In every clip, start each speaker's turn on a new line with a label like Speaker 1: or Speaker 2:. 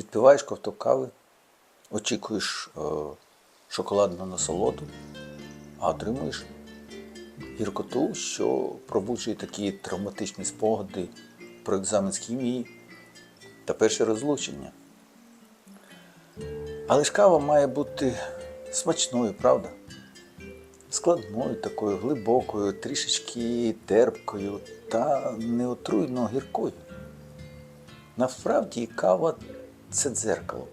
Speaker 1: Впиваєш ковток кави, очікуєш е, шоколадну насолоду, а отримуєш гіркоту, що пробуджує такі травматичні спогади про екзамен з хімії та перше розлучення. Але ж кава має бути смачною, правда? Складною, такою глибокою, трішечки терпкою та неотруйно гіркою. Насправді кава це дзеркало.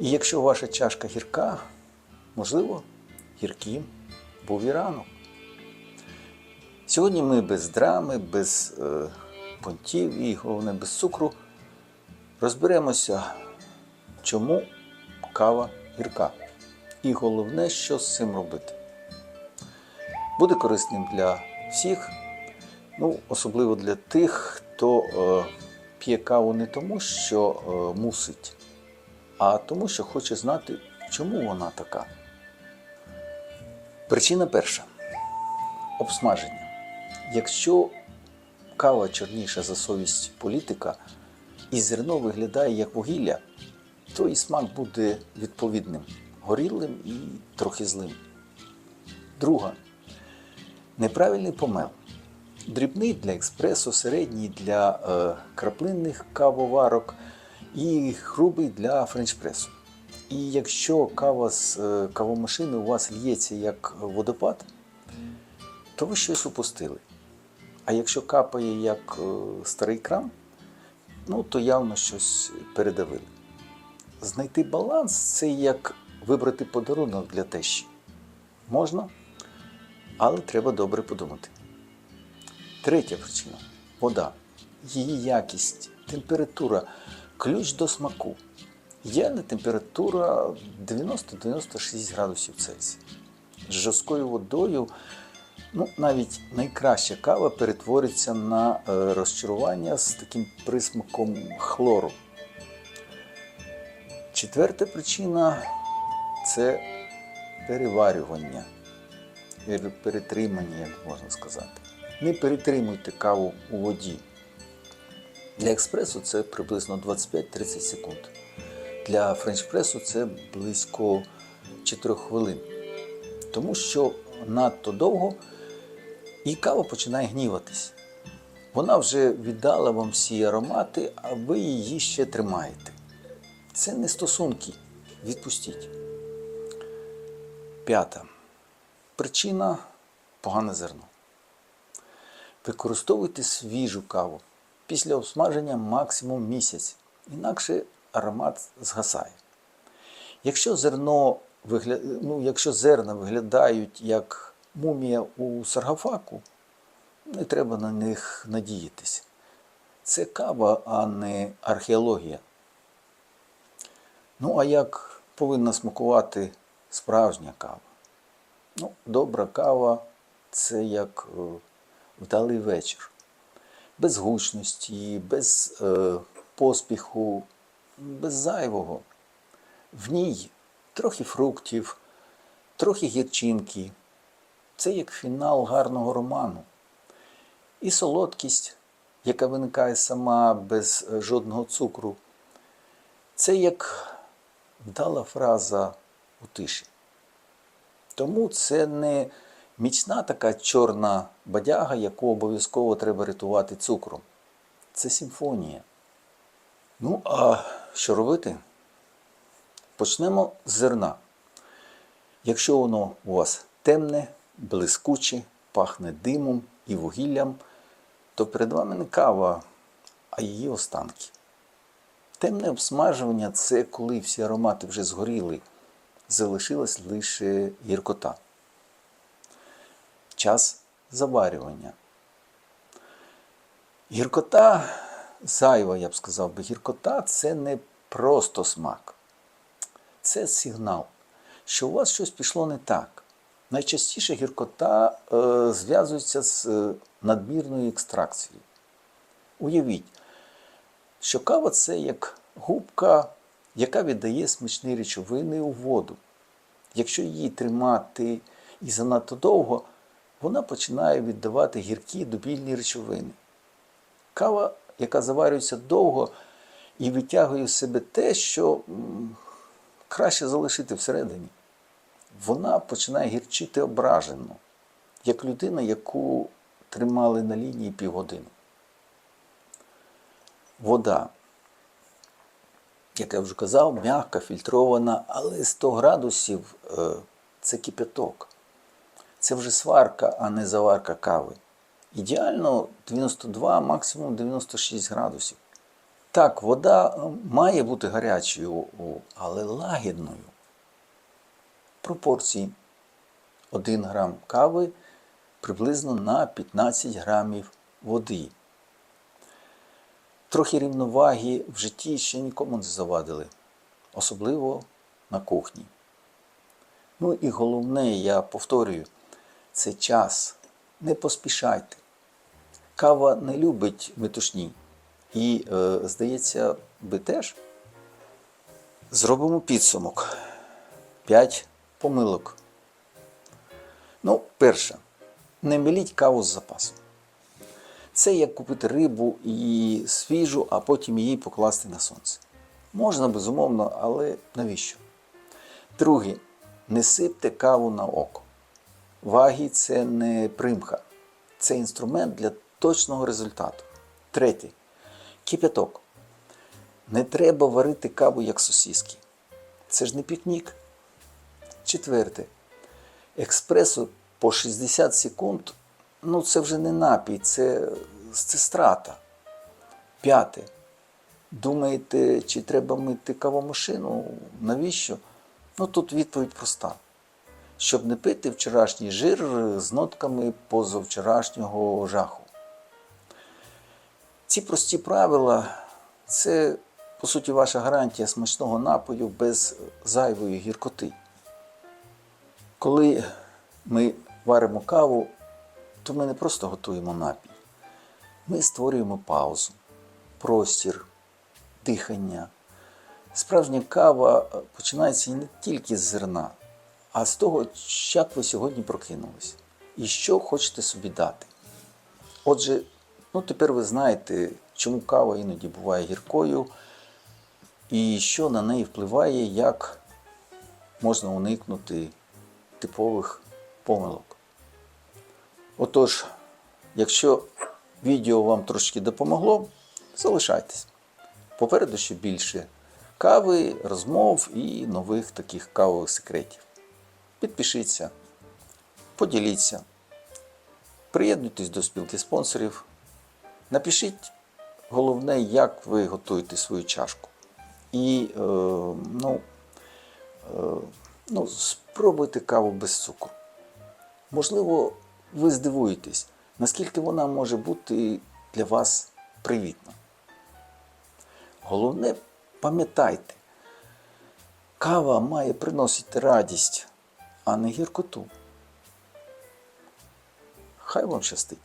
Speaker 1: І якщо ваша чашка гірка, можливо, гірким був і ранок. Сьогодні ми без драми, без е, понтів і, головне, без цукру розберемося, чому кава гірка. І головне, що з цим робити. Буде корисним для всіх, ну, особливо для тих, хто е, п'є каву не тому, що е, мусить, а тому, що хоче знати, чому вона така. Причина перша обсмаження. Якщо кава чорніша за совість політика і зерно виглядає як вугілля, то і смак буде відповідним, горілим і трохи злим. Друга неправильний помел. Дрібний для експресу, середній для е, краплинних кавоварок і грубий для френчпресу. І якщо кава з е, кавомашини у вас л'ється як водопад, то ви щось упустили. А якщо капає як е, старий кран, ну то явно щось передавили. Знайти баланс це як вибрати подарунок для тещі. Можна, але треба добре подумати. Третя причина вода. Її якість, температура, ключ до смаку. Ідеальна температура 90-96 градусів Цельсія. З жорсткою водою ну, навіть найкраща кава перетвориться на е, розчарування з таким присмаком хлору. Четверта причина це переварювання, перетримання, як можна сказати. Не перетримуйте каву у воді. Для експресу це приблизно 25-30 секунд. Для френчпресу це близько 4 хвилин. Тому що надто довго і кава починає гніватись. Вона вже віддала вам всі аромати, а ви її ще тримаєте. Це не стосунки. Відпустіть. П'ята. Причина погане зерно. Використовуйте свіжу каву. Після обсмаження максимум місяць, інакше аромат згасає. Якщо зерно вигля... ну, якщо зерна виглядають як мумія у саргафаку, не треба на них надіятися. Це кава, а не археологія. Ну, а як повинна смакувати справжня кава? Ну, добра кава це як е, вдалий вечір. Без гучності, без е, поспіху, без зайвого. В ній трохи фруктів, трохи гірчинки. Це як фінал гарного роману. І солодкість, яка виникає сама без е, жодного цукру. Це як вдала фраза у тиші. Тому це не міцна така чорна бадяга, яку обов'язково треба рятувати цукром. Це симфонія. Ну, а що робити? Почнемо з зерна. Якщо воно у вас темне, блискуче, пахне димом і вугіллям, то перед вами не кава, а її останки. Темне обсмажування це коли всі аромати вже згоріли, залишилась лише гіркота. Час заварювання. Гіркота зайва, я б сказав би, гіркота це не просто смак. Це сигнал, що у вас щось пішло не так. Найчастіше гіркота е, зв'язується з е, надмірною екстракцією. Уявіть, що кава це як губка, яка віддає смачні речовини у воду. Якщо її тримати і занадто довго, вона починає віддавати гіркі добільні речовини. Кава, яка заварюється довго, і витягує з себе те, що краще залишити всередині. Вона починає гірчити ображено, як людина, яку тримали на лінії півгодини. Вода, як я вже казав, м'яка, фільтрована, але 100 градусів е, це кипяток. Це вже сварка, а не заварка кави. Ідеально 92, максимум 96 градусів. Так, вода е, має бути гарячою, але лагідною. Пропорції 1 грам кави приблизно на 15 грамів води. Трохи рівноваги в житті ще нікому не завадили, особливо на кухні. Ну і головне, я повторюю, це час. Не поспішайте. Кава не любить метушні. І, е, здається, ви теж зробимо підсумок. П'ять помилок. Ну, перше, не миліть каву з запасом. Це як купити рибу і свіжу, а потім її покласти на сонце. Можна, безумовно, але навіщо? Друге, не сипте каву на око. Ваги це не примха, це інструмент для точного результату. Третє. Кипяток. Не треба варити каву як сосиски. Це ж не пікнік. Четверте. Експресо по 60 секунд ну це вже не напій, це, це страта. П'яте. Думаєте, чи треба мити кавомашину? Навіщо? Ну тут відповідь проста. Щоб не пити вчорашній жир з нотками позавчорашнього жаху. Ці прості правила це, по суті, ваша гарантія смачного напою без зайвої гіркоти. Коли ми варимо каву, то ми не просто готуємо напій. Ми створюємо паузу, простір, дихання. Справжня кава починається не тільки з зерна, а з того, як ви сьогодні прокинулись і що хочете собі дати. Отже, ну тепер ви знаєте, чому кава іноді буває гіркою, і що на неї впливає, як можна уникнути типових помилок. Отож, якщо відео вам трошки допомогло, залишайтесь. Попереду ще більше кави, розмов і нових таких кавових секретів. Підпишіться, поділіться, приєднуйтесь до спілки спонсорів. Напишіть головне, як ви готуєте свою чашку. І е, ну, е, ну, спробуйте каву без цукру. Можливо, ви здивуєтесь, наскільки вона може бути для вас привітна. Головне, пам'ятайте, кава має приносити радість, а не гіркоту. Хай вам щастить!